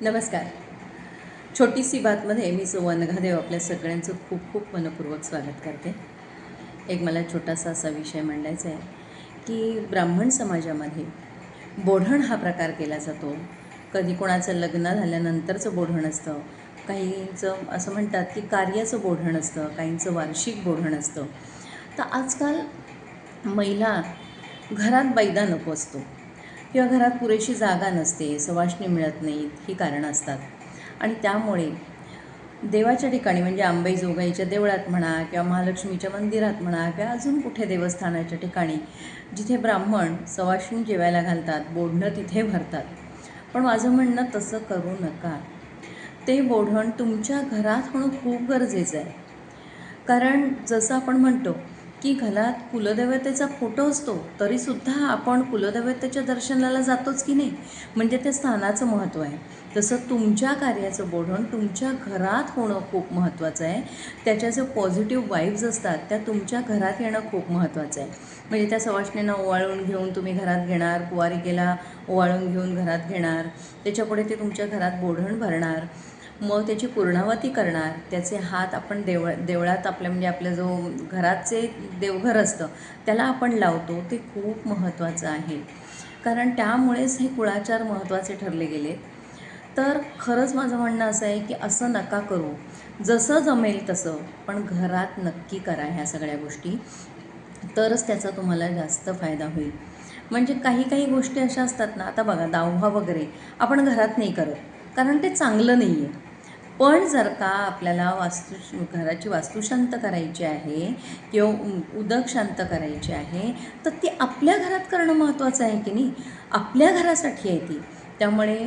नमस्कार. छोटीशी बातमध्ये मी सुवर्ण घादेव आपल्या सगळ्यांचं खूप खूप मनपूर्वक स्वागत करते. एक मला छोटासा असा विषय मांडायचा आहे की ब्राह्मण समाजामध्ये बोढण हा प्रकार केला जातो. कधी कोणाचं लग्न झाल्यानंतरचं बोढण असतं. काहींचं असं म्हणतात की कार्याचं बोढण असतं काहींचं वार्षिक बोढण असतं. तर आजकाल महिला घरात बैदा नको असतो. किंवा घरात पुरेशी जागा नसते सवाशणी मिळत नाहीत ही कारणं असतात. आणि त्यामुळे देवाच्या ठिकाणी म्हणजे आंबाईजोगाईच्या देवळात म्हणा किंवा महालक्ष्मीच्या मंदिरात म्हणा किंवा अजून कुठे देवस्थानाच्या ठिकाणी जिथे ब्राह्मण सवाशणी जेवायला घालतात बोढणं तिथे भरतात. पण माझं म्हणणं तसं करू नका. ते बोढण तुमच्या घरात होणं खूप गरजेचं आहे. कारण जसं आपण म्हणतो की घरात कुलदेवतेचा फोटो असतो तरीसुद्धा आपण कुलदेवतेच्या दर्शनाला जातोच की नाही? म्हणजे त्या स्थानाचं महत्त्व आहे. तसं तुमच्या कार्याचं बोढण तुमच्या घरात होणं खूप महत्त्वाचं आहे. त्याच्या जे पॉझिटिव्ह वाईब्स असतात त्या तुमच्या घरात येणं खूप महत्त्वाचं आहे. म्हणजे त्या सवाष्णींना ओवाळून घेऊन तुम्ही घरात घेणार कुवारिकेला ओवाळून घेऊन घरात घेणार त्याच्यापुढे ते तुमच्या घरात बोढण भरणार. मग त्याची पूर्णावती करणार त्याचे हात आपण देवळ देवळात आपल्या म्हणजे आपलं जो घराचे देवघर असतं त्याला आपण लावतो ते खूप महत्त्वाचं आहे. कारण त्यामुळेच हे कुळाचार महत्त्वाचे ठरले गेले. तर खरंच माझं म्हणणं असं आहे की असं नका करू. जसं जमेल तसं पण घरात नक्की करा ह्या सगळ्या गोष्टी. तरच त्याचा तुम्हाला जास्त फायदा होईल. म्हणजे काही काही गोष्टी अशा असतात ना आता बघा दावहा वगैरे आपण घरात नाही करत. कारण ते चांगलं नाही आहे पण जर का आपल्याला वास्तू घराची वास्तुशांत करायची आहे किंवा उदक शांत करायची आहे तर ती आपल्या घरात करणं महत्त्वाचं आहे की नाही? आपल्या घरासाठी आहे ती. त्यामुळे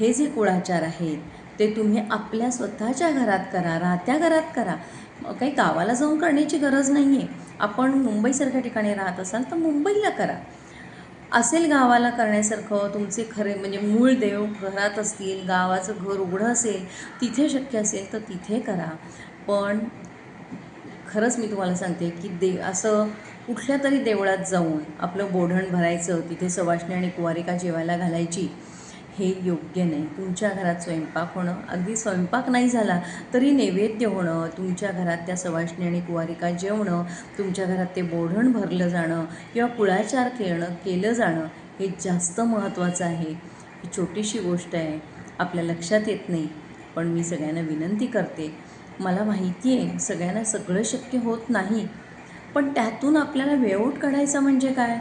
हे जे कुळाचार आहेत ते तुम्ही आपल्या स्वतःच्या घरात करा राहत्या घरात करा. काही गावाला जाऊन करण्याची गरज नाही आहे आपण मुंबईसारख्या ठिकाणी राहत असाल तर मुंबईला करा. असेल गावाला करण्यासारखं तुमचे खरे म्हणजे मूळ देव घरात असतील गावाचं घर उघडं असेल तिथे शक्य असेल तर तिथे करा. पण खरंच मी तुम्हाला सांगते की दे असं कुठल्या तरी देवळात जाऊन आपलं बोढण भरायचं तिथे सवाष्णी आणि कुवारिका जेवायला घालायची हे योग्य नाही. तुमच्या घरात स्वयंपाक होणं अगदी स्वयंपाक नाही झाला तरी नैवेद्य होणं तुमच्या घरात त्या सवाष्णी आणि कुवारिका जेवणं तुमच्या घरात ते बोढण भरलं जाणं किंवा कुळाचार खेळणं केलं जाणं हे जास्त महत्त्वाचं आहे. ही छोटीशी गोष्ट आहे. आपल्या लक्षात येत नाही. पण मी सगळ्यांना विनंती करते मला माहिती आहे सगळ्यांना सगळं शक्य होत नाही. पण त्यातून आपल्याला वेआउट काढायचा म्हणजे काय?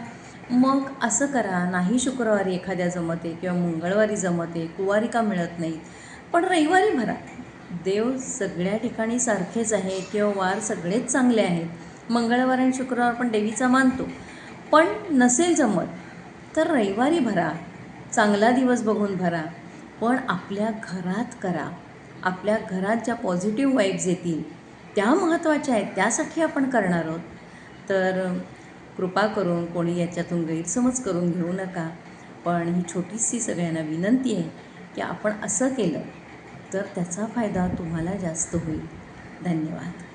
मग असं करा नाही शुक्रवारी एखाद्या जमते किंवा मंगळवारी जमते कुवारिका मिळत नाहीत पण रविवारी भरा. देव सगळ्या ठिकाणी सारखेच आहे किंवा वार सगळेच चांगले आहेत. मंगळवार आणि शुक्रवार पण देवीचा मानतो. पण नसेल जमत तर रविवारी भरा. चांगला दिवस बघून भरा. पण आपल्या घरात करा. आपल्या घरात ज्या पॉझिटिव्ह वाईब्स येतील त्या महत्त्वाच्या आहेत त्यासाठी आपण करणार आहोत. तर कृपा करून कोणी याच्यातून गैरसमज करून घेऊ नका. पण ही छोटीशी सगळ्यांना विनंती आहे की आपण असं केलं तर त्याचा फायदा तुम्हाला जास्त होईल. धन्यवाद.